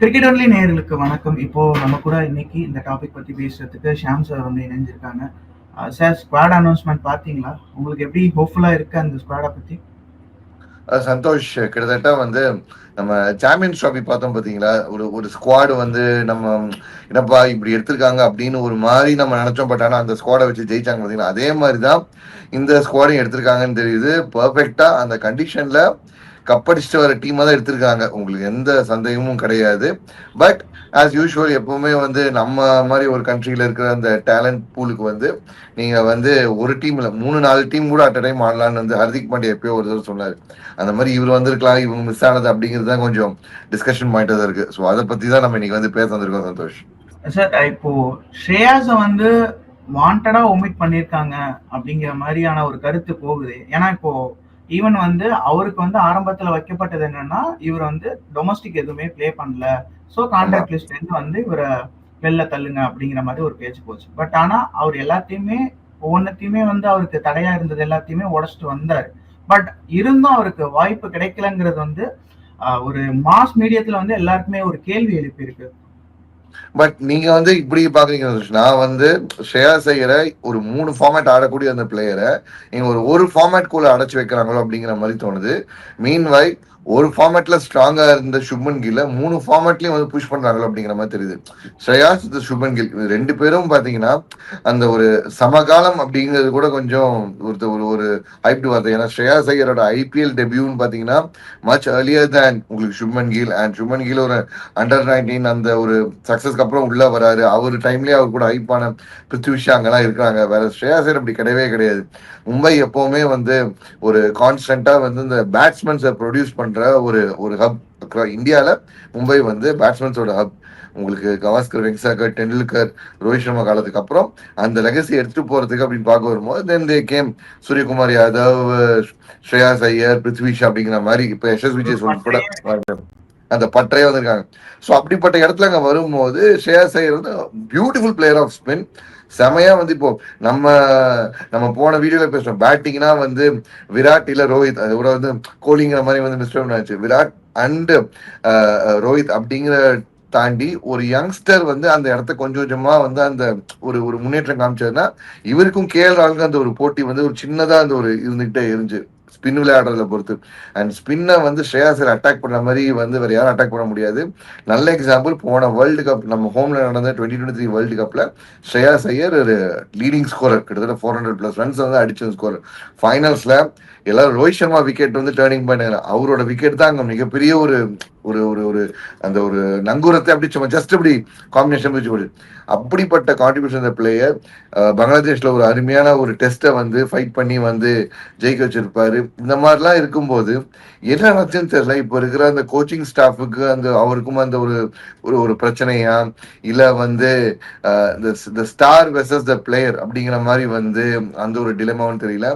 Cricket only நேயர்களுக்கு வணக்கம். இப்போ நம்ம கூட இன்னைக்கு இந்த டாபிக் பத்தி பேசுறதுக்கு ஷாம் சார் வந்து இணைஞ்சிருக்காங்க. சார் ஸ்குவாட் அனௌன்ஸ்மெண்ட் பாத்தீங்களா உங்களுக்கு எப்படி ஹோப்ஃபுல்லா இருக்கு அந்த ஸ்குவாடை பத்தி? சந்தோஷ். கிட்டத்தட்ட வந்து நம்ம சாம்பியன்ஸ் ட்ராஃபி பார்த்தோம் பார்த்தீங்களா? ஒரு ஒரு ஸ்குவாடு வந்து நம்ம என்னப்பா இப்படி எடுத்திருக்காங்க அப்படின்னு ஒரு மாதிரி நம்ம நினைச்சோம். பட் ஆனால் அந்த ஸ்குவாடை வச்சு ஜெயிச்சாங்க பாத்தீங்களா அதே மாதிரி தான் இந்த ஸ்குவாடையும் எடுத்திருக்காங்கன்னு தெரியுது. பர்ஃபெக்டாக அந்த கண்டிஷனில் கப்படிச்சுட்டு வர டீமாக தான் எடுத்திருக்காங்க. உங்களுக்கு எந்த சந்தேகமும் கிடையாது. பட் ஆஸ் யூஷுவல் எப்பவுமே வந்து நம்ம மாதிரி ஒரு கண்ட்ரியில் இருக்கிற அந்த டேலண்ட் பூலுக்கு வந்து நீங்கள் வந்து ஒரு டீமில் மூணு நாலு டீம் கூட அட் டைம் ஆடலான்னு வந்து ஹர்திக் பாண்டியா எப்பயோ ஒரு தடவை சொன்னார். அந்த மாதிரி இவர் வந்திருக்கலாம் இவங்க மிஸ் ஆனது அப்படிங்கிறது தான் கொஞ்சம் டிஸ்கஷன் பாயிண்ட் தான் இருக்குது ஸோ அதை பற்றி தான் நம்ம இன்னைக்கு வந்து பேச வந்திருக்கோம் சந்தோஷ். சார் இப்போ ஸ்ரேயாஸ வந்து வாண்டடா ஒமிட் பண்ணியிருக்காங்க அப்படிங்கிற மாதிரியான ஒரு கருத்து போகுது. ஏன்னா இப்போ ஈவன் வந்து அவருக்கு வந்து ஆரம்பத்துல வைக்கப்பட்டது என்னன்னா இவர் வந்து டொமஸ்டிக் எதுவுமே ப்ளே பண்ணல. ஸோ கான்ட்ராக்ட் லிஸ்ட்ல இருந்து வந்து இவரை வெளில தள்ளுங்க அப்படிங்கிற மாதிரி ஒரு பேச்சு போச்சு. பட் ஆனா அவர் எல்லாத்தையுமே ஒவ்வொன்றத்தையுமே வந்து அவருக்கு தடையா இருந்தது எல்லாத்தையுமே உடச்சிட்டு வந்தாரு. பட் இருந்தும் அவருக்கு வாய்ப்பு கிடைக்கலங்கிறது வந்து ஒரு மாஸ் மீடியத்துல வந்து எல்லாருக்குமே ஒரு கேள்வி எழுப்பியிருக்கு. பட் நீங்க வந்து இப்படி பாக்குறீங்க நான் வந்து ஷேயா செய்யற ஒரு மூணு ஃபார்மேட் ஆடக்கூடிய அந்த பிளேயரை நீங்க ஒரு ஒரு ஃபார்மேட் குள்ள அடைச்சு வைக்கிறாங்களோ அப்படிங்கிற மாதிரி தோணுது. மீன் வை ஒரு ஃபார்மேட்ல ஸ்ட்ராங்கா இருந்த சுப்மன் கில்ல மூணு ஃபார்மேட்லயும் வந்து புஷ் பண்றாங்களோ அப்படிங்கிற மாதிரி தெரியுது. ஸ்ரேயாஸ் இந்த சுப்மன் கில் ரெண்டு பேரும் பாத்தீங்கன்னா அந்த ஒரு சமகாலம் அப்படிங்கிறது கூட கொஞ்சம் ஒருத்த ஒரு ஒரு ஹைப்டு வார்த்தை. ஏன்னா ஸ்ரேயாஸ் ஐயரோட ஐபிஎல் டெபியூன்னு பாத்தீங்கன்னா மச் ஏர்லியர் தேன் உங்களுக்கு சுப்மன் கில் அண்ட் சுப்மன் கில் ஒரு அண்டர் நைன்டீன் அந்த ஒரு சக்சஸ்க்கு அப்புறம் உள்ள வராரு. அவர் டைம்லயே அவர் கூட ஹைப்பான பிருத்விஷா அங்கெல்லாம் இருக்கிறாங்க. வேற ஸ்ரேயாஸ் ஐயர் அப்படி கிடையவே கிடையாது. மும்பை எப்பவுமே வந்து ஒரு கான்ஸ்டன்டா வந்து இந்த பேட்ஸ்மேன்ஸை ப்ரொடியூஸ் பண்ற ஒரு ஒரு ஹப் இந்தியால மும்பை வந்து பேட்ஸ்மேன்ஸோட ஹப் உங்களுக்கு கவாஸ்கர் வெங்சாகர் டெண்டுல்கர் ரோஹித் சர்மா காலத்துக்கு அப்புறம் அந்த லெகசி எடுத்துட்டு போறதுக்கு அப்படின்னு பார்க்க வரும்போது then they came Suryakumar Yadav Shreyas Iyer Prithvi Shaw அப்படிங்கிற மாதிரி இப்ப யசஸ் விஜய் உட்பட அந்த பற்றையே வந்திருக்காங்க. ஸோ அப்படிப்பட்ட இடத்துல அங்க வரும்போது ஸ்ரேயாஸ் ஐயர் வந்து பியூட்டிஃபுல் பிளேயர் ஆஃப் ஸ்பின் செமையா வந்து இப்போ நம்ம நம்ம போன வீடியோல பேசுறோம். பேட்டிங்னா வந்து விராட் இல்ல ரோஹித். அது கூட வந்து கோலிங்கிற மாதிரி வந்து மிஸ்டர் ஆச்சு. விராட் அண்ட் ரோஹித் அப்படிங்கிற தாண்டி ஒரு யங்ஸ்டர் வந்து அந்த இடத்த கொஞ்சம் கொஞ்சமா வந்து அந்த ஒரு ஒரு முன்னேற்றம் காமிச்சதுன்னா இவருக்கும் கேஎல் அந்த ஒரு போட்டி வந்து ஒரு சின்னதா அந்த ஒரு இருந்துகிட்டே இருந்துச்சு. ஸ்பின் விளையாடுறத பொறுத்து. அண்ட் ஸ்பின்னை வந்து ஸ்ரேயாசர் அட்டாக் பண்ண மாதிரி வந்து வேற யாரும் அட்டாக் பண்ண முடியாது. நல்ல எக்ஸாம்பிள் போன வேர்ல்டு கப் நம்ம ஹோம்ல நடந்த டுவெண்ட்டி டுவெண்ட்டி த்ரீ வேர்ல்டு கப்ல ஸ்ரேயாஸ் ஐயர் ஒரு லீடிங் ஸ்கோரர் கிட்டத்தட்ட ஃபோர் ஹண்ட்ரட் பிளஸ் ரன்ஸ் வந்து அடிச்ச ஸ்கோர் ஃபைனல்ஸ்ல எல்லாரும் ரோஹித் சர்மா விக்கெட் வந்து டேர்னிங் பண்ணாங்க அவரோட விக்கெட் தான் அங்கே மிகப்பெரிய ஒரு ஒரு ஒரு ஒரு அந்த ஒரு நங்கூரத்தை அப்படி சும்மா ஜஸ்ட் அப்படி காம்பினேஷன் வச்சு போடு அப்படிப்பட்ட கான்ட்ரிபியூஷன் பிளேயர் பங்களாதேஷ்ல ஒரு அருமையான ஒரு டெஸ்ட்டை வந்து ஃபைட் பண்ணி வந்து ஜெயிக்க வச்சிருப்பாரு. இந்த மாதிரிலாம் இருக்கும்போது என்ன நடந்துச்சுன்னு தெரியல. இப்போ இருக்கிற அந்த கோச்சிங் ஸ்டாஃபுக்கு அந்த அவருக்கும் அந்த ஒரு ஒரு ஒரு பிரச்சனையா? இல்ல வந்து the star versus the player அப்படிங்கிற மாதிரி வந்து அந்த ஒரு டிலமாவும் தெரியல.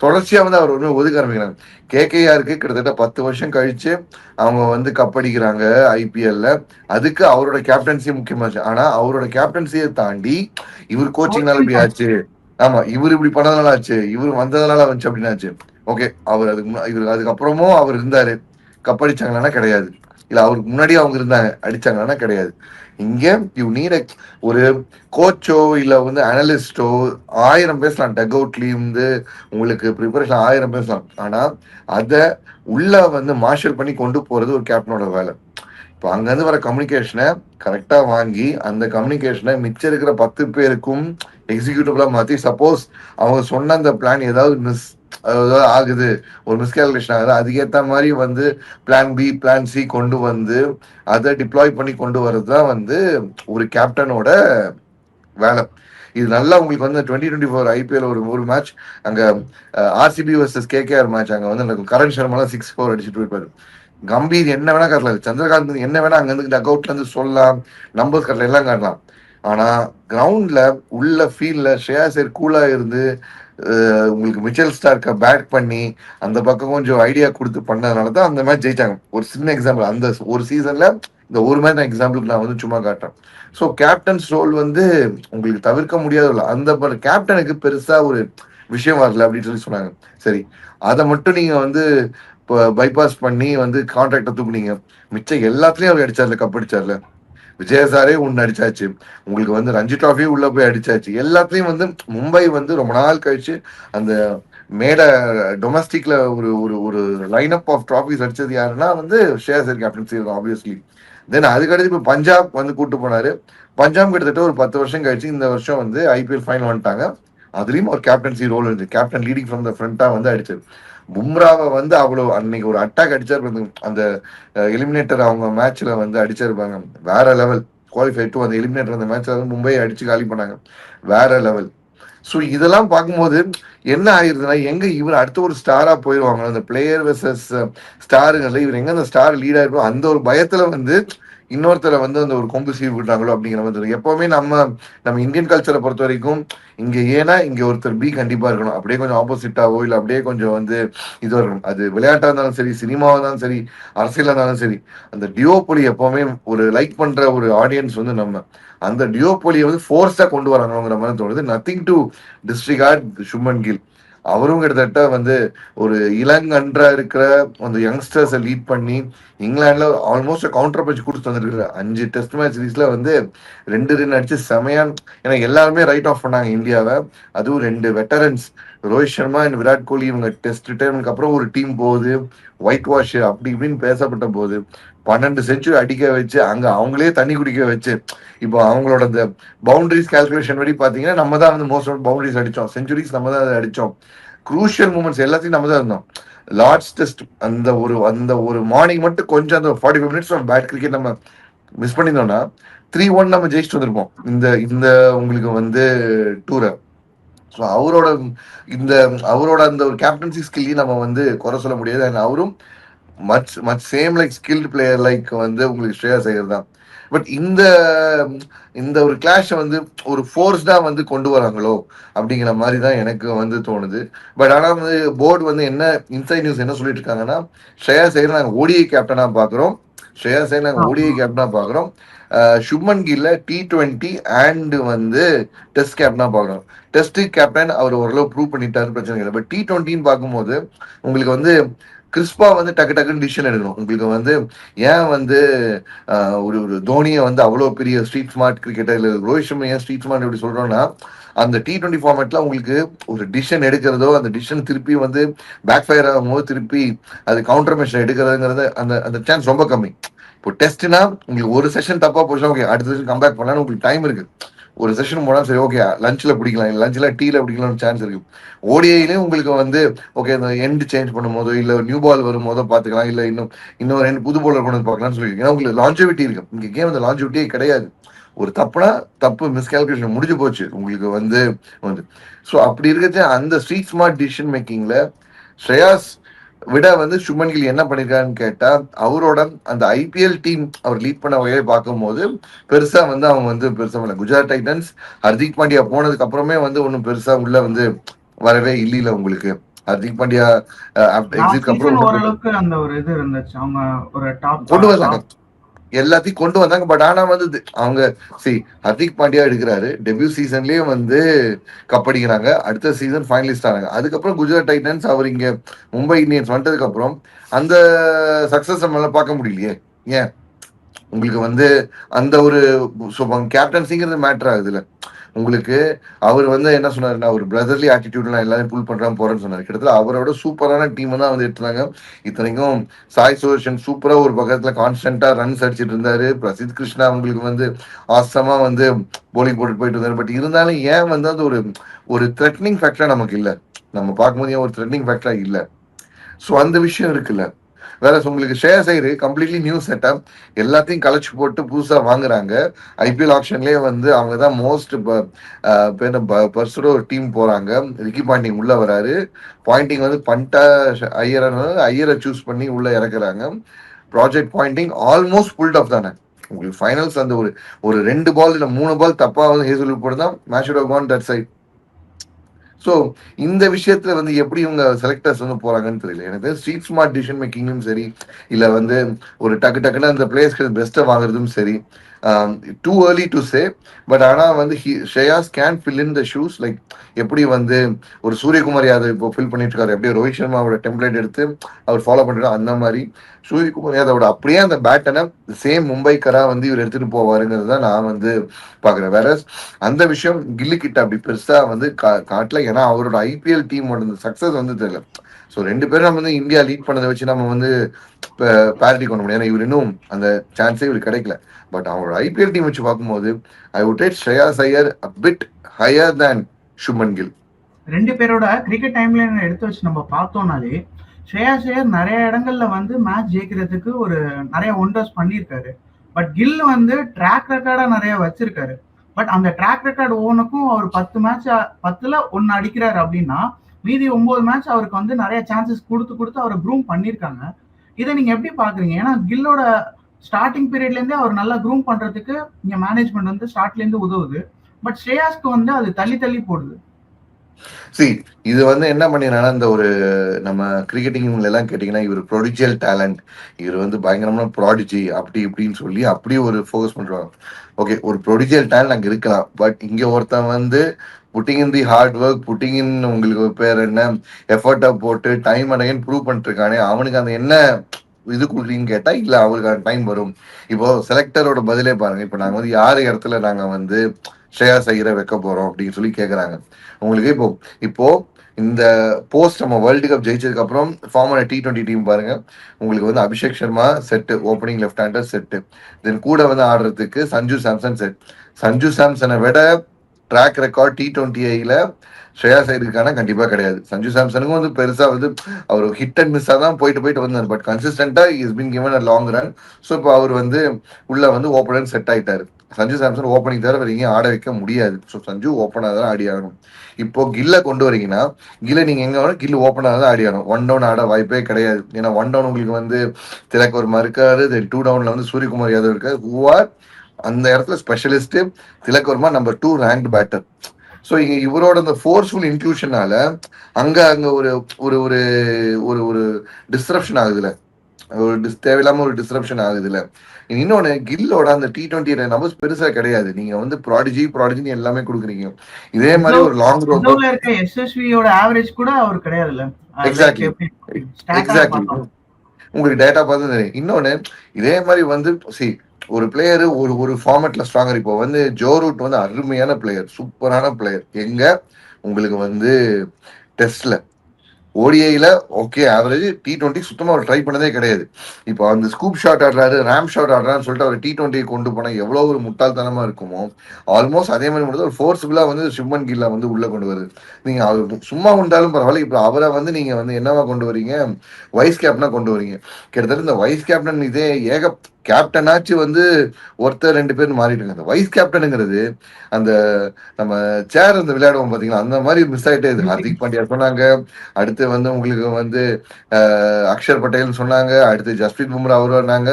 தொடர்ச்சியா வந்து அவர் வந்து ஒதுக்க ஆரம்பிக்கிறாங்க கேகேஆருக்கு கிட்டத்தட்ட பத்து வருஷம் கழிச்சு அவங்க வந்து கப்படிக்கிறாங்க ஐபிஎல்ல அதுக்கு அவரோட கேப்டன்சி முக்கியமாச்சு ஆனா அவரோட கேப்டன்சியை தாண்டி இவர் கோச்சிங்னால இப்படி ஆச்சு. ஆமா இவர் இப்படி பண்ணதுனால ஆச்சு. இவர் வந்ததுனால வந்துச்சு அப்படின்னு ஆச்சு ஓகே அவர் அதுக்கு இவர் அதுக்கப்புறமும் அவர் இருந்தாரு. கப்படிச்சாங்களான்னா கிடையாது. இல்ல அவருக்கு முன்னாடி அவங்க இருந்தாங்க. அடிச்சாங்கன்னா கிடையாது. இங்க யூ நீட் ஒரு கோச்சோ இல்ல வந்து அனலிஸ்டோ ஆயிரம் பேசலாம் டக் அவுட்லயும் இருந்து உங்களுக்கு ப்ரிப்பரேஷன் ஆயிரம் பேசலாம் ஆனா அத உள்ள வந்து மார்ஷல் பண்ணி கொண்டு போறது ஒரு கேப்டனோட வேலை. இப்போ அங்கேருந்து வர கம்யூனிகேஷனை கரெக்டா வாங்கி அந்த கம்யூனிகேஷனை மிச்சம் இருக்கிற பத்து பேருக்கும் எக்ஸிக்யூட்டிவ்லா மாத்தி சப்போஸ் அவங்க சொன்ன அந்த பிளான் ஏதாவது மிஸ் ஆகுது. ஒரு மிஸ்கால்குலேஷன் ஆகுது. அதுக்கேற்ற மாதிரி வந்து பிளான் பி பிளான் சி கொண்டு வந்து அதை டிப்ளாய் பண்ணி கொண்டு வர்றது தான் வந்து ஒரு கேப்டனோட வேலை. இது நல்லா உங்களுக்கு வந்து டுவெண்ட்டி டுவெண்ட்டி ஃபோர் ஐபிஎல் ஒரு ஒரு மேட்ச் அங்கே ஆர்சிபி வர்சஸ் கேகேஆர் மேட்ச் அங்க வந்து எனக்கு கரண் சர்மாலாம் சிக்ஸ் ஃபோர் அடிச்சுட்டு போயிருப்பாரு. கம்பீர் என்ன வேணா காட்டலாம். சந்திரகாந்த் என்ன வேணா அங்க இருந்து டக் அவுட்ல இருந்து சொல்லலாம். நம்பர்ஸ் காட்டலாம். எல்லாம் காட்டலாம். ஆனா கிரவுண்ட்ல உள்ள ஃபீல்ட்ல ஸ்ரேயா சேர் கூலா இருந்து உங்களுக்கு மிச்சல் ஸ்டார்க்க பேட் பண்ணி அந்த பக்கம் கொஞ்சம் ஐடியா கொடுத்து பண்ணதுனால தான் அந்த மேட்ச் ஜெயிச்சாங்க. ஒரு சின்ன எக்ஸாம்பிள் அந்த ஒரு சீசன்ல இந்த ஒரு மேட்ச் நான் எக்ஸாம்பிளுக்கு நான் வந்து சும்மா காட்டுறேன். ஸோ கேப்டன்ஸ் ரோல் வந்து உங்களுக்கு தவிர்க்க முடியாத இல்லை அந்த கேப்டனுக்கு பெருசா ஒரு விஷயம் வரல அப்படின்னு சொல்லி சொன்னாங்க. சரி அதை மட்டும் நீங்க வந்து இப்போ பைபாஸ் பண்ணி வந்து கான்ட்ராக்டை தூக்குனீங்க. மிச்சம் எல்லாத்துலேயும் அவர் அடிச்சார்ல கப் அடிச்சார்ல. விஜயசாரே ஒன்று அடிச்சாச்சு உங்களுக்கு வந்து ரஞ்சி டிராஃபி உள்ள போய் அடிச்சாச்சு. எல்லாத்தையும் வந்து மும்பை வந்து ரொம்ப நாள் கழிச்சு அந்த மேட டொமஸ்டிக்ல ஒரு ஒரு ஒரு லைன் அப் ஆஃப் ட்ராஃபிஸ் அடிச்சது யாருன்னா வந்து ஷேசர் கேப்டன்சி இருக்கும் ஆப்வியஸ்லி தென் அதுக்கடுத்து இப்போ பஞ்சாப் வந்து கூட்டு போனாரு. பஞ்சாப் கிட்டத்தட்ட ஒரு பத்து வருஷம் கழிச்சு இந்த வருஷம் வந்து ஐபிஎல் ஃபைனல் வந்துட்டாங்க. அதுலயும் ஒரு கேப்டன்சி ரோல் இருந்துச்சு. கேப்டன் லீடிங் ஃப்ரம் த ஃப்ரண்டா வந்து அடிச்சது. பும்ராவை வந்து அவ்வளோ அன்னைக்கு ஒரு அட்டாக் அடிச்சிருப்பாங்க அந்த எலிமினேட்டர் அவங்க மேட்ச்ல வந்து அடிச்சிருப்பாங்க வேற லெவல் குவாலிஃபை டூ அந்த எலிமினேட்டர் அந்த மேட்ச்ல வந்து மும்பை அடிச்சு காலி பண்ணாங்க. வேற லெவல் ஸோ இதெல்லாம் பார்க்கும்போது என்ன ஆயிருதுன்னா எங்க இவர் அடுத்த ஒரு ஸ்டாரா போயிடுவாங்க அந்த பிளேயர் வெர்சஸ் ஸ்டாருங்கள்ல இவர் எங்க அந்த ஸ்டார் லீட் ஆயிருப்போம் அந்த ஒரு பயத்துல வந்து இன்னொருத்தரை வந்து அந்த ஒரு கொம்பு சீவி விட்டாங்களோ அப்படிங்கிற மாதிரி எப்பவுமே நம்ம நம்ம இந்தியன் கல்ச்சரை பொறுத்த வரைக்கும் இங்க ஏன்னா இங்க ஒருத்தர் பி கண்டிப்பா இருக்கணும். அப்படியே கொஞ்சம் ஆப்போசிட்டாவோ இல்ல அப்படியே கொஞ்சம் வந்து இது இருக்கணும் அது விளையாட்டா இருந்தாலும் சரி சினிமாவா இருந்தாலும் சரி அரசியலா இருந்தாலும் சரி அந்த டியோபொலி எப்பவுமே ஒரு லைக் பண்ற ஒரு ஆடியன்ஸ் வந்து நம்ம. அந்த டியோபொலியை வந்து ஃபோர்ஸா கொண்டு வராங்கிற மாதிரி தோணுது. Nothing to disregard Shubman Gill அவரும் கிட்டத்தட்ட வந்து ஒரு இளங்கன்றா இருக்கிற அந்த யங்ஸ்டர்ஸை லீட் பண்ணி இங்கிலாந்துல ஆல்மோஸ்ட் கவுண்டர் பச்சு கொடுத்து வந்திருக்காரு அஞ்சு டெஸ்ட் மேட்ச் சீரீஸ்ல வந்து ரெண்டு ரன் அடிச்சு செமையான் ஏன்னா எல்லாருமே ரைட் ஆஃப் பண்ணாங்க இந்தியாவை. அதுவும் ரெண்டு வெட்டரன்ஸ் ரோஹித் சர்மா அண்ட் விராட் கோலி இவங்க டெஸ்ட் டைமுக்கு அப்புறம் ஒரு டீம் போகுது. ஒயிட் வாஷ் அப்படி இப்படின்னு பேசப்பட்ட போது பன்னெண்டு செஞ்சுரி அடிக்க வச்சு அங்க அவங்களே தண்ணி குடிக்க வச்சு இப்போ அவங்களோட இந்த பவுண்டரிஸ் கால்குலேஷன் படி பாத்தீங்கன்னா நம்ம தான் வந்து மோஸ்ட் ஆஃப் பவுண்டரிஸ் அடிச்சோம் செஞ்சுரிஸ் நம்ம தான் அடிச்சோம் குரூஷியல் மூமெண்ட்ஸ் எல்லாத்தையும் நம்ம தான் இருந்தோம். லார்ட்ஸ் டெஸ்ட் அந்த ஒரு அந்த ஒரு மார்னிங் மட்டும் கொஞ்சம் அந்த forty five minutes of bad cricket நம்ம மிஸ் பண்ணியிருந்தோம்னா த்ரீ ஒன் நம்ம ஜெயிச்சுட்டு வந்திருப்போம். இந்த இந்த உங்களுக்கு வந்து டூரை ஸோ அவரோட இந்த அவரோட அந்த ஒரு கேப்டன்சி ஸ்கில்லையும் நம்ம வந்து குறை சொல்ல முடியாது. அண்ட் அவரும் much much same like skilled player like வந்து உங்களுக்கு ஸ்ரேயா செய்யறது தான். பட் இந்த இந்த ஒரு கிளாஷை வந்து ஒரு ஃபோர்ஸ்டா வந்து கொண்டு வராங்களோ அப்படிங்கிற மாதிரி தான் எனக்கு வந்து தோணுது. பட் ஆனால் வந்து போர்டு வந்து என்ன இன்சைட் நியூஸ் என்ன சொல்லிட்டு இருக்காங்கன்னா ஸ்ரேயா சேகர் நாங்கள் ஓடிஐ கேப்டனா பார்க்குறோம் ஸ்ரேயா சேகர் நாங்கள் ஓடிஐ கேப்டனா பார்க்குறோம் சுப்மன் கில்ல டி டுவெண்ட்டி அண்ட் வந்து டெஸ்ட் கேப்டனா பார்க்குறோம் டெஸ்ட் கேப்டன் அவர் ஓரளவு ப்ரூவ் பண்ணிட்டாரு பிரச்சனை இல்லை. பட் டி டுவெண்ட்டின்னு பார்க்கும்போது உங்களுக்கு வந்து கிறிஸ்பா வந்து டக்கு டக்குன்னு டிசிஷன் எடுக்கணும். உங்களுக்கு வந்து ஏன் வந்து ஒரு ஒரு தோனியை வந்து அவ்வளோ பெரிய ஸ்ட்ரீட் ஸ்மார்ட் கிரிக்கெட்டர் இல்லை ரோஹித் சர்மா ஏன் ஸ்ட்ரீட் ஸ்மார்ட் எப்படி சொல்கிறோன்னா அந்த டி டுவெண்ட்டி ஃபார்மேட்டில் உங்களுக்கு ஒரு டிசிஷன் எடுக்கிறதோ அந்த டிசிஷன் திருப்பி வந்து பேக் ஃபயர் ஆகும்போது திருப்பி அது கவுண்டர் மெஷன் எடுக்கிறதுங்கிறது அந்த அந்த சான்ஸ் ரொம்ப கம்மி. இப்போ டெஸ்ட்னா உங்களுக்கு ஒரு செஷன் தப்பாக போச்சுன்னா ஓகே அடுத்த செஷன் கம்பேக் பண்ணலான்னு உங்களுக்கு டைம் இருக்கு. ஒரு செஷன் போனால் சரி ஓகே லஞ்சில் பிடிக்கலாம். லஞ்சில் டீல பிடிக்கலாம்னு சான்ஸ் இருக்கு. ஓடிஐலையும் உங்களுக்கு வந்து ஓகே இந்த எண்ட் சேஞ்ச் பண்ணும் போதோ இல்லை நியூ பால் வரும்போதோ பார்த்துக்கலாம். இல்லை இன்னும் இன்னொரு ரெண்டு புது பாலர் கொண்டு வந்து பார்க்கலாம்னு சொல்லி ஏன்னா உங்களுக்கு லாஞ்சிவிட்டி இருக்கு. இங்கே கேம் அந்த லாஞ்சிவிட்டியே கிடையாது. ஒரு தப்புனா தப்பு மிஸ்கால்குலேஷன் முடிஞ்சு போச்சு. உங்களுக்கு வந்து வந்து. ஸோ அப்படி இருக்கிறது அந்த ஸ்ட்ரீட் ஸ்மார்ட் டிசிஷன் மேக்கிங்ல ஸ்ரேயாஸ் விட வந்து சுமன் கில் என்ன பண்ணிருக்காருன்னு கேட்டா அவரோட அந்த ஐபிஎல் டீம் அவர் லீட் பண்ண வகையை பார்க்கும்போது பெருசா வந்து அவங்க வந்து பெருசா பண்ணல குஜராத் டைட்டன்ஸ் ஹர்திக் பாண்டியா போனதுக்கு அப்புறமே வந்து ஒன்றும் பெருசா உள்ள வந்து வரவே இல்லையில உங்களுக்கு. ஹர்திக் பாண்டியா எக்ஸிட் அப்புறம் கொண்டு வந்தாங்க. எல்லாத்தையும் கொண்டு வந்தாங்க. பட் ஆனா வந்து அவங்க சி ஹர்திக் பாண்டியா எடுக்கிறாரு. டெபியூ சீசன்லயே வந்து கப்படிக்கிறாங்க. அடுத்த சீசன் ஃபைனலிஸ்ட் ஆனாங்க. அதுக்கப்புறம் குஜராத் டைட்டன்ஸ் அவர் இங்க மும்பை இந்தியன்ஸ் வந்ததுக்கு அப்புறம் அந்த சக்சஸ் நம்மளால பார்க்க முடியலையே. ஏன்? உங்களுக்கு வந்து அந்த ஒரு கேப்டன்சிங்கிறது மேட்டர் ஆகுதுல்ல. உங்களுக்கு அவர் வந்து என்ன சொன்னாருன்னா ஒரு பிரதர்லி ஆட்டிடியூட்லாம் எல்லாரும் புல் பண்ணுறான் போறேன்னு சொன்னார். கிட்டத்தட்ட அவரோட சூப்பரான டீம் தான் வந்து எடுத்தாங்க இத்தனைக்கும் சாய் சுதர்ஷன் சூப்பரா ஒரு பக்கத்துல கான்ஸ்டன்டா ரன்ஸ் அடிச்சிட்டு இருந்தாரு. பிரசித் கிருஷ்ணா அவங்களுக்கு வந்து ஆசமா வந்து போலிங் போட்டு போயிட்டு இருந்தாரு. பட் இருந்தாலும் ஏன் வந்து அது ஒரு ஒரு த்ரெட்னிங் ஃபேக்டரா நமக்கு இல்லை. நம்ம பார்க்கும்போது ஏன் ஒரு த்ரெட்னிங் ஃபேக்டரா இல்லை? ஸோ அந்த விஷயம் இருக்குல்ல. வேற உங்களுக்கு share side completely new setup எல்லாத்தையும் கலைச்சு போட்டு புதுசா வாங்குறாங்க. ஐபிஎல் ஆப்ஷன்லயே வந்து அவங்க தான் மோஸ்ட் பர்சோட ஒரு டீம் போறாங்க. ரிக்கி பாண்டிங் உள்ள வராரு. பாயிண்டிங் வந்து பண்டா ஐயரன் ஐயரை சூஸ் பண்ணி உள்ள இறக்குறாங்க. Project pointing almost pulled off தானே. உங்களுக்கு ஃபைனல்ஸ் அந்த ஒரு ஒரு ரெண்டு பால் இல்லை மூணு பால் தப்பாக வந்து ஹேசல் போட்டு தான் match gone that side so இந்த விஷயத்துல வந்து எப்படி இவங்க செலக்டர்ஸ் வந்து போறாங்கன்னு தெரியல. எனக்கு ஸ்ட்ரீட் ஸ்மார்ட் டிசிஷன் மேக்கிங்கும் சரி இல்ல வந்து ஒரு டக்கு டக்குன்னு அந்த பிளேஸ்க்கு பெஸ்ட்டை வாங்குறதும் சரி too early to say but ஆனால் வந்து ஷேயாஸ் can fill in the shoes like எப்படி வந்து ஒரு சூரியகுமார் யாதவ் இப்போ ஃபில் பண்ணிட்டு இருக்காரு எப்படி ரோஹித் சர்மாவோட டெம்ப்ளேட் எடுத்து அவர் ஃபாலோ பண்ணிட்டு அந்த மாதிரி. சூரியகுமார் யாதவோட அப்படியே அந்த பேட்டனை சேம் மும்பைக்கரா வந்து இவர் எடுத்துட்டு போவாருங்கிறது தான் நான் வந்து பார்க்குறேன். வேற அந்த விஷயம் கில்லு கிட்ட அப்படி பெருசா வந்து கா- காட்டல. ஏன்னா அவரோட ஐபிஎல் டீமோட சக்சஸ் வந்து தெரியல. ஸோ ரெண்டு பேரும் நம்ம வந்து இந்தியா லீட் பண்ணதை வச்சு நம்ம வந்து பேரிட்டி கொண்டு முடியும். ஏன்னா இவர் இன்னும் அந்த சான்ஸே இவர் கிடைக்கல. பட் அவரோட ஐபிஎல் டீம் வச்சு பார்க்கும்போது I would rate Shreyas Iyer a bit higher than Shubman Gill ரெண்டு பேரோட கிரிக்கெட் டைம்ல எடுத்து வச்சு நம்ம பார்த்தோம்னாலே ஸ்ரேயாஸ் ஐயர் நிறைய இடங்கள்ல வந்து மேட்ச் ஜெயிக்கிறதுக்கு ஒரு நிறைய ஒண்டர்ஸ் பண்ணியிருக்காரு. பட் கில் வந்து ட்ராக் ரெக்கார்டா நிறைய வச்சிருக்காரு. பட் அந்த ட்ராக் ரெக்கார்டு ஓனுக்கும் அவர் பத்து மேட்ச் பத்துல ஒன்னு அடிக்கிறாரு அப்படின்னா மீதி ஒன்பது மேட்ச் அவருக்கு வந்து நிறைய சான்சஸ் கொடுத்து கொடுத்து அவரை க்ரூம் பண்ணியிருக்காங்க. இதை நீங்க எப்படி பாக்குறீங்க ஏன்னா கில்லோட ஸ்டார்டிங் பீரியட்லேருந்தே அவர் நல்லா க்ரூம் பண்றதுக்கு இங்க மேனேஜ்மெண்ட் வந்து ஸ்டார்ட்லேருந்து உதவுது. பட் ஸ்ரேயாஸ்க்கு வந்து அது தள்ளி தள்ளி போடுது. சி இது வந்து என்ன பண்ணினா இந்த ஒரு நம்ம கிரிக்கெட்டிங் எல்லாம் கேட்டீங்கன்னா இவர் ப்ரொடிஜியல் டேலண்ட் இவர் வந்து பயங்கரமான ப்ராடிஜி அப்படி இப்படின்னு சொல்லி அப்படியே ஒரு ஃபோக்கஸ் பண்றாங்க. ஓகே ஒரு ப்ரொடிஜியல் டேலண்ட் அங்கே இருக்கலாம். பட் இங்க ஒருத்தன் வந்து putting in the hard work putting in உங்களுக்கு பேர் என்ன? எஃபர்ட்டை போட்டு டைம் அடையன்னு ப்ரூவ் பண்ணிட்டு இருக்கானே அவனுக்கு அந்த என்ன இது கொடுக்குறீங்கன்னு கேட்டா இல்ல அவருக்கான டைம் வரும். இப்போ செலக்டரோட பதிலே பாருங்க. இப்போ நாங்க வந்து யாரு இடத்துல நாங்க வந்து ஸ்ரேயா ஐயரை வைக்க போறோம் அப்படின்னு சொல்லி கேக்குறாங்க. உங்களுக்கு இப்போ இப்போ இந்த போஸ்ட் நம்ம வேர்ல்டு கப் ஜெயிச்சதுக்கு அப்புறம் ஃபார்ம் ஆன டி டுவெண்ட்டி டீம் பாருங்க. உங்களுக்கு வந்து Abhishek Sharma set opening left hander set then கூட வந்து ஆடுறதுக்கு சஞ்சு சாம்சன் செட் சஞ்சு சாம்சனை விட ட்ராக் ரெக்கார்ட் டி டுவெண்ட்டி ஐயில் ஸ்ரேயா சைடுக்கான கண்டிப்பாக கிடையாது. சஞ்சு சாம்சனுக்கும் வந்து பெருசாக வந்து அவர் ஹிட் அண்ட் மிஸ்ஸாக தான் போயிட்டு போயிட்டு வந்தார். But கன்சிஸ்டண்டாக is been given a long run so இப்போ அவர் வந்து உள்ளே வந்து ஓப்பனர் செட் ஆகிட்டார் சஞ்சு சாம்சன் ஓப்பனிங் தவிர வேற எங்கேயும் ஆட வைக்க முடியாது. ஸோ சஞ்சு ஓப்பனாக தான் ஆடி ஆகணும் இப்போ கில்ல கொண்டு வரீங்கன்னா கில்ல நீங்கள் எங்கே வேணும் கில் ஓப்பனாக தான் ஆடி ஆகணும் ஒன் டவுன் ஆட வாய்ப்பே கிடையாது. ஏன்னா ஒன் டவுன் உங்களுக்கு வந்து திலக் ஒரு இருக்காரு. தென் டூ டவுனில் வந்து சூரியகுமார் யாதவ் இருக்காரு. ஹூ ஆர் அந்த இடத்துல specialist Tilak Varma number two ranked batter so இங்க இவரோட அந்த ஃபோர்ஸ்ஃபுல் இன்க்ளூஷனால அங்க அங்க ஒரு ஒரு ஒரு ஒரு ஒரு டிஸ்ட்ரப்ஷன் ஆகுதுல. ஒரு dis- தேவையில்லாம ஒரு டிஸ்ட்ரப்ஷன் ஆகுதுல. இன்னொன்னு கில்லோட அந்த டி டுவெண்ட்டி நம்பர்ஸ் பெருசா கிடையாது. நீங்க வந்து ப்ராடிஜி ப்ராடிஜின்னு எல்லாமே கொடுக்குறீங்க. இதே மாதிரி ஒரு லாங் ரோட் இருக்க எஸ்எஸ்வியோட ஆவரேஜ் கூட அவர் கிடையாதுல்ல. Exactly. எக்ஸாக்ட்லி உங்களுக்கு டேட்டா பார்த்து தெரியும். இன்னொன்னு இதே மாதிரி வந்து சி ஒரு பிளேயர் ஒரு ஒரு ஃபார்மேட்ல ஸ்ட்ராங்கர் இப்போ வந்து ஜோ ரூட் வந்து அருமையான பிளேயர் சூப்பரான பிளேயர் எங்க? உங்களுக்கு வந்து டெஸ்ட்ல ஓடிஐல ஓகே ஆவரேஜ் டி டுவெண்ட்டி சுத்தமா அவர் ட்ரை பண்ணதே கிடையாது. இப்போ அந்த ஸ்கூப் ஷாட் ஆடுறாரு ரேம் ஷாட் ஆடுறான்னு சொல்லிட்டு அவர் டி டுவெண்ட்டியை கொண்டு போனா எவ்வளவு ஒரு முட்டாள்தனமா இருக்குமோ? ஆல்மோஸ்ட் அதே மாதிரி மட்டும் ஒரு ஃபோர்ஸ்ஃபுல்லா வந்து சிம்மன் கில்ல வந்து உள்ள கொண்டு வருது. நீங்க அவர் சும்மா கொண்டாலும் பரவாயில்ல இப்போ அவரை வந்து நீங்க வந்து என்னவா கொண்டு வரீங்க? வைஸ் கேப்டனா கொண்டு வரீங்க. கிட்டத்தட்ட இந்த வைஸ் கேப்டன் இதே ஏக கேப்டனாச்சு வந்து ஒருத்தர் ரெண்டு பேர் மாறிடுங்க அந்த வைஸ் கேப்டனுங்கிறது அந்த நம்ம சேர் அந்த விளையாடுவோம் பார்த்தீங்களா அந்த மாதிரி மிஸ் ஆயிட்டே இது ஹார்திக் பாண்டியா சொன்னாங்க அடுத்து வந்து உங்களுக்கு வந்து அக்ஷர் பட்டேல் சொன்னாங்க அடுத்து ஜஸ்பிரீத் பும்ரா வந்தாங்க.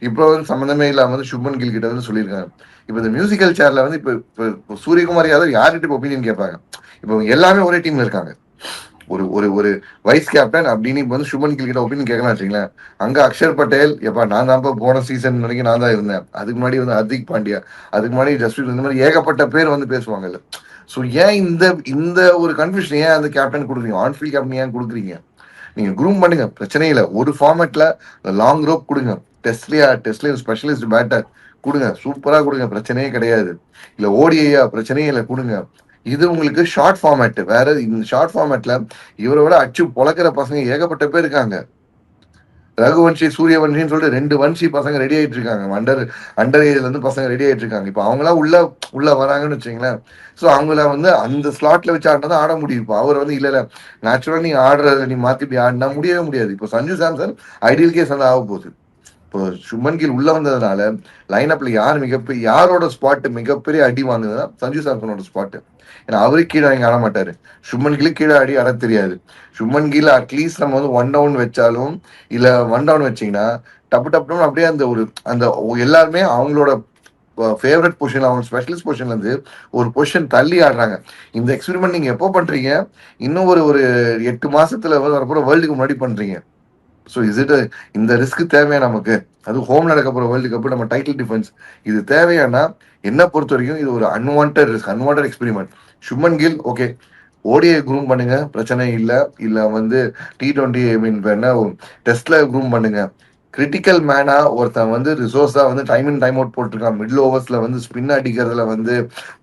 இப்போ வந்து சம்மந்தமே இல்லாமல் வந்து சுப்மன் கில் கிட்ட வந்து சொல்லியிருக்காங்க. இப்போ இந்த மியூசிக்கல் சேர்ல வந்து இப்போ இப்போ- சூரியகுமார் யாதவ் யார்கிட்ட ஒப்பீனியன் கேட்பாங்க? இப்போ எல்லாமே ஒரே டீம்ல இருக்காங்க. ஒரு ஒரு ஒரு வைஸ் கேப்டன் அப்படின்னு இப்போ வந்து சுமன் கில் கிட்ட ஒப்பீனியன் கேட்கலாம் வச்சுங்களேன் அங்க அக்ஷர் பட்டேல் எப்பா நான் தான்ப்பா போன சீசன் வரைக்கும் நான் தான் இருந்தேன். அதுக்கு முன்னாடி வந்து ஹர்திக் பாண்டியா அதுக்கு முன்னாடி ஜஸ்பிரீத் இந்த மாதிரி ஏகப்பட்ட பேர் வந்து பேசுவாங்கல்ல. ஸோ ஏன் இந்த இந்த ஒரு கன்ஃபியூஷன் ஏன் அந்த கேப்டன் கொடுக்குறீங்க? ஆன்ஃபீல்ட் கேப்டன் ஏன் கொடுக்குறீங்க? நீங்க குரூம் பண்ணுங்க பிரச்சனை இல்லை. ஒரு ஃபார்மேட்ல லாங் ரோப் கொடுங்க. டெஸ்ட்லியா டெஸ்ட்லயும் ஸ்பெஷலிஸ்ட் பேட்டர் கொடுங்க. சூப்பரா கொடுங்க பிரச்சனையே கிடையாது. இல்ல ஓடிஐயா பிரச்சனையே இல்லை கொடுங்க. இது உங்களுக்கு ஷார்ட் ஃபார்மேட் வேற இந்த ஷார்ட் ஃபார்மேட்ல இவரோட அச்சு பொழக்கிற பசங்க ஏகப்பட்ட பேர் இருக்காங்க. ரகுவன்ஷி சூரியவன்ஷின்னு சொல்லிட்டு ரெண்டு வன்ஷி பசங்க ரெடி ஆயிட்டு இருக்காங்க. அண்டர் அண்டர் ஏஜ்ல இருந்து பசங்க ரெடி ஆயிட்டு இருக்காங்க. இப்போ அவங்களாம் உள்ள உள்ள வராங்கன்னு வச்சுங்களேன் ஸோ அவங்கள வந்து அந்த ஸ்லாட்ல வச்சு ஆடினா தான் ஆட முடியும். இப்போ அவர் வந்து இல்ல இல்ல. நேச்சுரலா நீ ஆடுறத நீ மாத்தி இப்படி ஆடினா முடியவே முடியாது. இப்போ சஞ்சு சாம்சன் ஐடியல் கேஸ் வந்து ஆக போகுது. இப்போ சுமன் கீழ் உள்ள வந்ததுனால லைனப்ல யார் மிகப்பெரிய யாரோட ஸ்பாட் மிகப்பெரிய அடி வாங்குதுன்னா சஞ்சு சாம்சனோட ஸ்பாட்டு ஏன்னா அவரு கீழே வாங்கி ஆட மாட்டாரு. சும்மன் கீழே கீழே ஆடி ஆட தெரியாது. சும்மன் கீழே அட்லீஸ்ட் நம்ம வந்து ஒன் டவுன் வச்சாலும் இல்ல ஒன் டவுன் வச்சீங்கன்னா டப்பு டப்புன்னு அப்படியே அந்த ஒரு அந்த எல்லாருமே அவங்களோட ஃபேவரட் பொசிஷன் அவங்க ஸ்பெஷலிஸ்ட் பொசிஷன்ல இருந்து ஒரு பொசிஷன் தள்ளி ஆடுறாங்க. இந்த எக்ஸ்பெரிமெண்ட் நீங்க எப்போ பண்றீங்க? இன்னும் ஒரு ஒரு எட்டு மாசத்துல வரப்போ வேர்ல்டுக்கு முன்னாடி பண்றீங்க. ஸோ இஸ் இட் இந்த ரிஸ்க் தேவையா நமக்கு? அது ஹோம் நடக்க போகிற வேர்ல்டு கப்பு நம்ம டைட்டில் டிஃபென்ஸ் இது தேவையானா என்ன பொறுத்த வரைக்கும் இது ஒரு unwanted risk unwanted experiment Shubman Gill okay ODI groom பண்ணுங்க பிரச்சனை இல்லை. இல்லை வந்து டி டுவெண்ட்டி ஐ மீன் என்ன டெஸ்ட்ல குரூம் பண்ணுங்க. கிரிட்டிக்கல் மேனா ஒருத்தன் வந்து ரிசோர்ஸா வந்து டைம் இன் டைம் அவுட் போட்டிருக்கான். மிடில் ஓவர்ஸ்ல வந்து ஸ்பின் அடிக்கிறதுல வந்து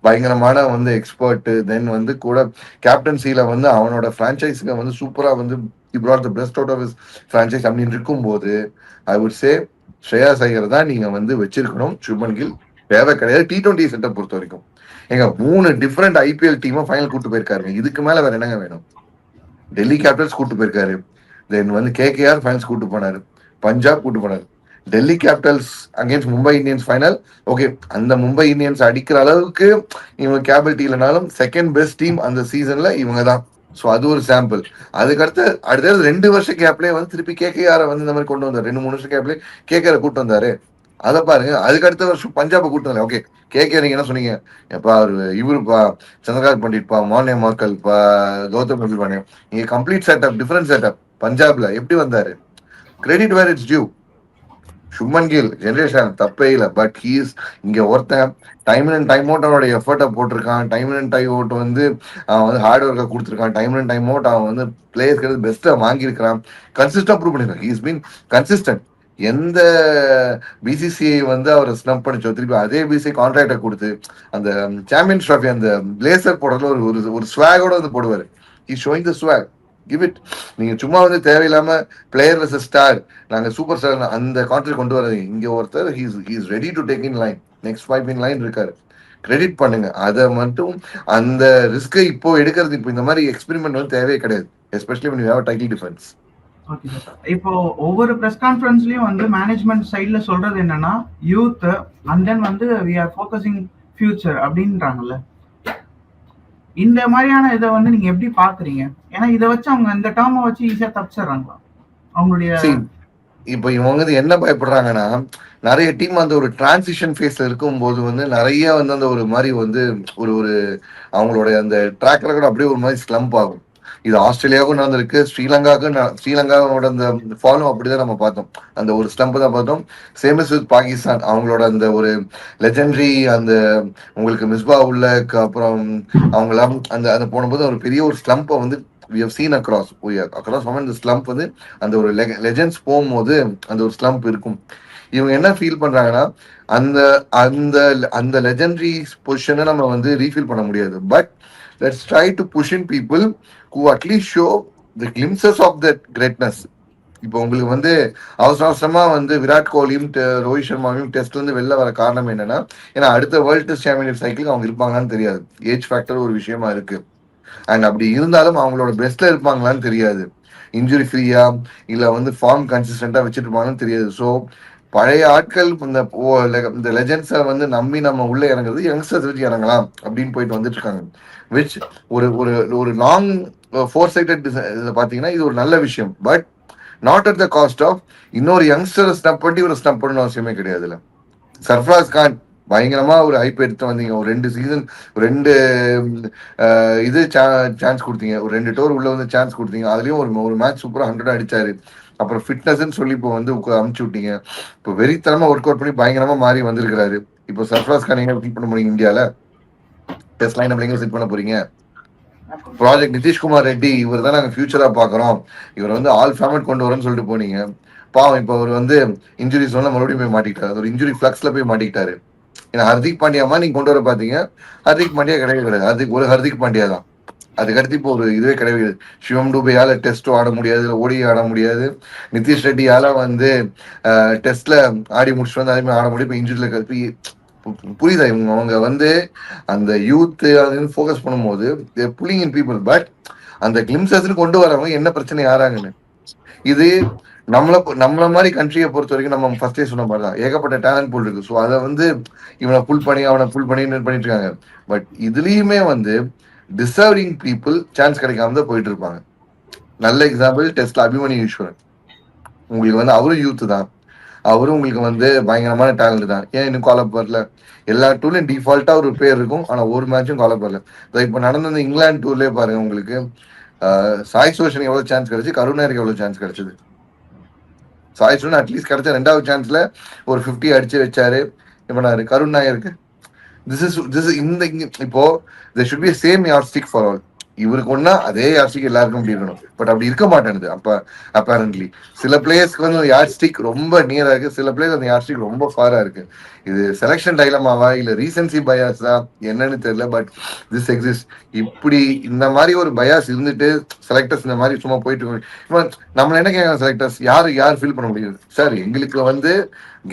பயங்கரமான வந்து எக்ஸ்பர்ட் தென் வந்து கூட கேப்டன்சியில வந்து அவனோட பிரான்ச்சைஸுக்கு வந்து சூப்பரா வந்து brought the best out of his franchise அப்படின்னு இருக்கும்போது I would say Shreya Iyer தான் நீங்க வந்து வச்சிருக்கணும். சுப்மன் கில் தேவை கிடையாது. டி டுவெண்ட்டி செட்டப் பொறுத்த வரைக்கும். எங்க மூணு டிஃப்ரெண்ட் ஐபிஎல் டீமை ஃபைனல் கூட்டு போயிருக்காருங்க. இதுக்கு மேல வேற என்னங்க வேணும்? டெல்லி கேபிட்டல்ஸ் கூட்டு போயிருக்காரு. தென் வந்து கேகேஆர் ஃபைனல்ஸ் கூட்டு போனாரு. பஞ்சாப் கூட்டு போனாரு. Delhi Capitals against Mumbai Indians final okay அந்த மும்பை இந்தியன்ஸ் அடிக்கிற அளவுக்கு இவங்க கேபிள் இல்லைனாலும் செகண்ட் பெஸ்ட் டீம் அந்த சீசன்ல இவங்க தான் ஸோ அது ஒரு சாம்பிள் அதுக்கடுத்து அடுத்தது ரெண்டு வருஷம் கேப்லேயே வந்து திருப்பி கேகேஆரை வந்து இந்த மாதிரி கொண்டு வந்தார். ரெண்டு மூணு வருஷம் கேப்லேயே கேகேஆரை கூட்டு வந்தாரு. அதை பாருங்க. அதுக்கு அடுத்த வருஷம் பஞ்சாபை கூட்டு வந்தாரு. ஓகே கேகே நீங்க என்ன சொன்னீங்க? எப்பா அவரு இவருப்பா சந்திரகாந்த் பண்டிட்பா மானிய மாக்கல்பா கௌதம் கம்பீர் பாண்டியம் நீங்க கம்ப்ளீட் செட்டப் டிஃபரன்ஸ் செட்டப் பஞ்சாப்ல எப்படி வந்தாரு? Credit where it's due Shubman Gill generation தப்பே இல்லை பட் ஹீஸ் இங்க ஒருத்தன் டைம் அண்ட் டைம் அவுட் அவனோட எஃபர்ட்டை போட்டிருக்கான். டைம் அண்ட் டைம் அவுட் வந்து அவன் வந்து ஹார்ட் ஒர்க்கை கொடுத்துருக்கான். டைம் அண்ட் டைம் அவுட் அவன் வந்து பிளேயர்ஸ்க்கு பெஸ்ட்டை வாங்கியிருக்கிறான். கன்சிஸ்டாக ப்ரூவ் பண்ணிருக்கான் ஹீஸ் பீன் கன்சிஸ்டன்ட் எந்த பிசிசிஐ வந்து அவரை ஸ்னப் பண்ணிச்சோ திருப்பி அதே பிசிஐ கான்ட்ராக்டை கொடுத்து அந்த சாம்பியன்ஸ் ட்ராஃபி அந்த பிளேசர் போடுறதுல ஒரு ஒரு ஸ்வாகோட வந்து போடுவார். இ showing the swag give it நீங்க சும்மா வந்து தேவையில்லாம பிளேயர் வர்ஸ் ஸ்டார் நாங்க சூப்பர் ஸ்டார் அந்த கான்ட்ராக்ட் கொண்டு வராது இங்க ஒருத்தர் he's he's ready to take in line next five in line இருக்காரு. கிரெடிட் பண்ணுங்க. அதை மட்டும் அந்த ரிஸ்கை இப்போ எடுக்கிறது. இப்போ இந்த மாதிரி எக்ஸ்பெரிமெண்ட் வந்து தேவையே கிடையாது. Especially when you have a okay இப்போ ஒவ்வொரு பிரஸ் கான்ஃபரன்ஸ்லயும் வந்து மேனேஜ்மெண்ட் சைட்ல சொல்றது என்னன்னா யூத் அண்ட் தென் வந்து வி ஆர் ஃபோக்கஸிங் ஃபியூச்சர் அப்படின்றாங்கல்ல. இந்த மாதிரியான இதை வந்து நீங்க எப்படி பாக்குறீங்க? ஏன்னா இதை வச்சு அவங்க இந்த டேர்மை வச்சு ஈஸியா தப்பிச்சிடுறாங்களா? அவங்களுடைய See, இப்போ இவங்க வந்து என்ன பயப்படுறாங்கன்னா நிறைய டீம் அந்த ஒரு டிரான்சிஷன் ஃபேஸ்ல இருக்கும்போது வந்து நிறைய வந்து அந்த ஒரு மாதிரி வந்து ஒரு ஒரு அவங்களோட அந்த ட்ராக் ரெக்கார்ட் அப்படியே ஒரு மாதிரி ஸ்லம்ப் ஆகும். இது ஆஸ்திரேலியாவுக்கும் நடந்திருக்கு ஸ்ரீலங்காவுக்கும் ந- ஸ்ரீலங்காவோட அந்த ஃபாலோ அப்படிதான் நம்ம பார்த்தோம். அந்த ஒரு ஸ்டம்ப் தான் பார்த்தோம். Same as with Pakistan. அவங்களோட அந்த ஒரு லெஜெண்டரி அந்த உங்களுக்கு மிஸ்பா உள்ள அப்புறம் அவங்களாம் அந்த அந்த போனபோது ஒரு பெரிய ஒரு ஸ்லம்பை வந்து we have அக்ராஸ் இந்த ஸ்லம்ப் வந்து அந்த ஒரு லெஜெண்ட்ஸ் போகும்போது அந்த ஒரு ஸ்லம்ப் இருக்கும். இவங்க என்ன ஃபீல் பண்றாங்கன்னா அந்த அந்த அந்த லெஜெண்டரி பொசிஷனை நம்ம வந்து ரீஃபில் பண்ண முடியாது. But let's try to push in people who at least show the glimpses of the greatness இப்போ உங்களுக்கு வந்து அவசர அவசரமா வந்து விராட் கோலியும் ரோஹித் சர்மாவையும் டெஸ்ட்ல இருந்து வெளில வர காரணம் என்னன்னா ஏன்னா அடுத்த வேர்ல்டு டெஸ்ட் சாம்பியன்ஷிப் சைக்கிளுக்கு அவங்க இருப்பாங்களான்னு தெரியாது. ஏஜ் ஃபேக்டர் ஒரு விஷயமா இருக்கு. அண்ட் அப்படி இருந்தாலும் அவங்களோட பெஸ்ட்ல இருப்பாங்களான்னு தெரியாது. இன்ஜுரி ஃப்ரீயா இல்ல வந்து ஃபார்ம் கன்சிஸ்டண்டா வச்சிருப்பாங்கன்னு தெரியாது. ஸோ பழைய ஆட்கள் இந்த இந்த லெஜெண்ட்ஸை வந்து நம்பி நம்ம உள்ள இறங்குறது யங்ஸ்டர்ஸ் வச்சு இறங்கலாம் அப்படின்னு போயிட்டு வந்துட்டு இருக்காங்க. விச் ஒரு ஒரு ஒரு லாங் ஃபோர் சைட்டட் பார்த்தீங்கன்னா இது ஒரு நல்ல விஷயம். But not at the cost of இன்னொரு யங்ஸ்டரை ஸ்னப் பண்ணி ஒரு ஸ்னப் பண்ணணும் அவசியமே கிடையாதுல்ல சர்ஃப்ராஸ் கான் பயங்கரமா ஒரு ஹைப் எடுத்து வந்தீங்க. ஒரு ரெண்டு சீசன் ரெண்டு இது சான்ஸ் கொடுத்தீங்க. ஒரு ரெண்டு டோர் உள்ள வந்து சான்ஸ் கொடுத்தீங்க. அதுலயும் ஒரு ஒரு மேட்ச் சூப்பரா ஹண்ட்ரட் அடிச்சாரு. அப்புறம் ஃபிட்னஸ்ன்னு சொல்லி இப்போ வந்து அமுச்சு விட்டீங்க. இப்போ வெறித்தனமா ஒர்க் அவுட் பண்ணி பயங்கரமா மாறி வந்திருக்கிறாரு. இப்போ சர்ஃப்ராஸ் கான் எங்க பண்ண முடியும் இந்தியால? டெஸ்ட் லைன் எங்க செட் பண்ண போறீங்க? ப்ராஜெக்ட் நிதிஷ்குமார் ரெட்டி இவர் தான் நாங்க ஃபியூச்சரா பாக்குறோம். இவர் வந்து ஆல் ஃபேமட் கொண்டு வரேன்னு சொல்லிட்டு போனீங்க. பாவம் இப்போ அவர் வந்து இன்ஜுரி சொன்னா மறுபடியும் போய் மாட்டிக்கிட்டாரு. ஒரு இன்ஜுரி ஃபிளக்ஸ்ல போய் மாட்டிக்கிட்டாரு. ஏன்னா ஹர்திக் பாண்டியாமா நீங்க கொண்டு வர பாத்தீங்க. ஹர்திக் பாண்டியா கிடையவே கிடையாது. ஹர்திக் ஒரு ஹர்திக் பாண்டியா தான். அதுக்கடுத்து இப்போ ஒரு இதுவே கிடையாது. சிவம் டூபையால டெஸ்ட்டும் ஆட முடியாது ஓடி ஆட முடியாது. நிதிஷ் ரெட்டியால வந்து டெஸ்ட்ல ஆடி முடிச்சுட்டு வந்து அதேமாதிரி ஆட முடியும். இப்போ இன்ஜுரியில் கல்பி புரியுதா? இவங்க அவங்க வந்து அந்த யூத்து அதுன்னு ஃபோக்கஸ் பண்ணும்போது புல்லிங் இன் பீப்புள் பட் அந்த கிளிம்சஸ்ன்னு கொண்டு வரவங்க என்ன பிரச்சனை யாராங்கன்னு இது நம்மள நம்மள மாதிரி கண்ட்ரியை பொறுத்த வரைக்கும் நம்ம ஃபர்ஸ்டே சொன்ன மாதிரி தான் ஏகப்பட்ட டேலண்ட் பூல் இருக்கு. ஸோ அதை வந்து இவனை புல் பண்ணி அவனை புல் பண்ணி பண்ணிட்டு இருக்காங்க. பட் இதுலயுமே வந்து டிசர்விங் பீப்புள் சான்ஸ் கிடைக்காம தான் போயிட்டு இருப்பாங்க. நல்ல எக்ஸாம்பிள் டெஸ்ட்ல அபிமனி ஈஸ்வரன். உங்களுக்கு வந்து அவரும் யூத் தான். அவரும் உங்களுக்கு வந்து பயங்கரமான டேலண்ட் தான். ஏன் இன்னும் கால் வரல? எல்லா டூர்லயும் டிஃபால்ட்டா ஒரு பேர் இருக்கும். ஆனா ஒரு மேட்சும் கால் வரல. இப்ப நடந்த இங்கிலாந்து டூர்லயே பாருங்க உங்களுக்கு. சாய் சோஷன் எவ்வளவு சான்ஸ் கிடைச்சு கருணாருக்கு எவ்வளவு சான்ஸ் கிடைச்சது? சாய் சோஷன் அட்லீஸ்ட் கிடைச்ச ரெண்டாவது சான்ஸ்ல ஒரு 50 அடிச்சு வச்சாரு. இப்ப நான் கருண் நாயருக்கு. திஸ் இஸ் திஸ் இந்த இப்போ there should be same yardstick for all இவருக்கு ஒன்னா அதே யார் ஸ்டிக் எல்லாருக்கும் அப்படி இருக்கணும் பட் அப்படி இருக்க மாட்டேங்குது அப்ப அப்பேரண்ட்லி சில பிளேயர்ஸ்க்கு வந்து யார் ஸ்டிக் ரொம்ப நியரா இருக்கு. சில பிளேயர் அந்த யார் ஸ்டிக் ரொம்ப ஃபாரா இருக்கு. இது செலெக்ஷன் டைலமாவா இல்ல ரீசன்சி பயாஸ் தான் என்னன்னு தெரியல பட் திஸ் எக்ஸிஸ்ட் இப்படி இந்த மாதிரி ஒரு பயாஸ் இருந்துட்டு செலக்டர்ஸ் இந்த மாதிரி சும்மா போயிட்டு நம்ம இப்ப என்ன கேட்கலாம் செலக்டர்ஸ் யாரு யார் ஃபீல் பண்ண முடியாது சார் எங்களுக்கு வந்து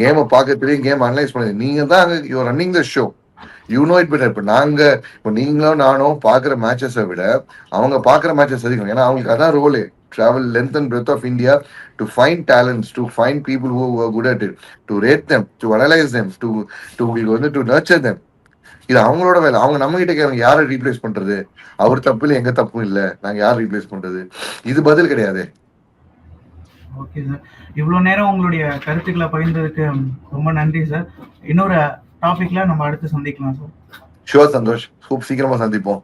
கேமை பார்க்க தெரியும் கேம் அனலைஸ் பண்ணுது. நீங்க தான் அங்க you running the show you know it better இப்போ நாங்கள் இப்போ நீங்களும் நானும் பார்க்குற மேட்சஸை விட அவங்க பார்க்குற மேட்சஸ் அதிகம். ஏன்னா அவங்களுக்கு அதான் ரோலே travel length and breadth of India to find talents, to find people who are good at to rate them to analyse them to to உங்களுக்கு வந்து டு நர்ச்சர் தெம் இது அவங்களோட வேலை. அவங்க நம்ம கிட்ட கேட்கறாங்க யாரை ரீப்ளேஸ் பண்றது? அவர் தப்பு இல்லை எங்க தப்பும் இல்லை. நாங்க யார் ரீப்ளேஸ் பண்றது? இது பதில் கிடையாது. ஓகே சார் இவ்வளோ நேரம் உங்களுடைய கருத்துக்களை பகிர்ந்ததுக்கு ரொம்ப நன்றி சார் இன்னொரு டாபிக்ல நம்ம அடுத்து சந்திக்கலாம் சார் ஷுவர் சந்தோஷ். சூப் சீக்கிரமா சந்திப்போம்.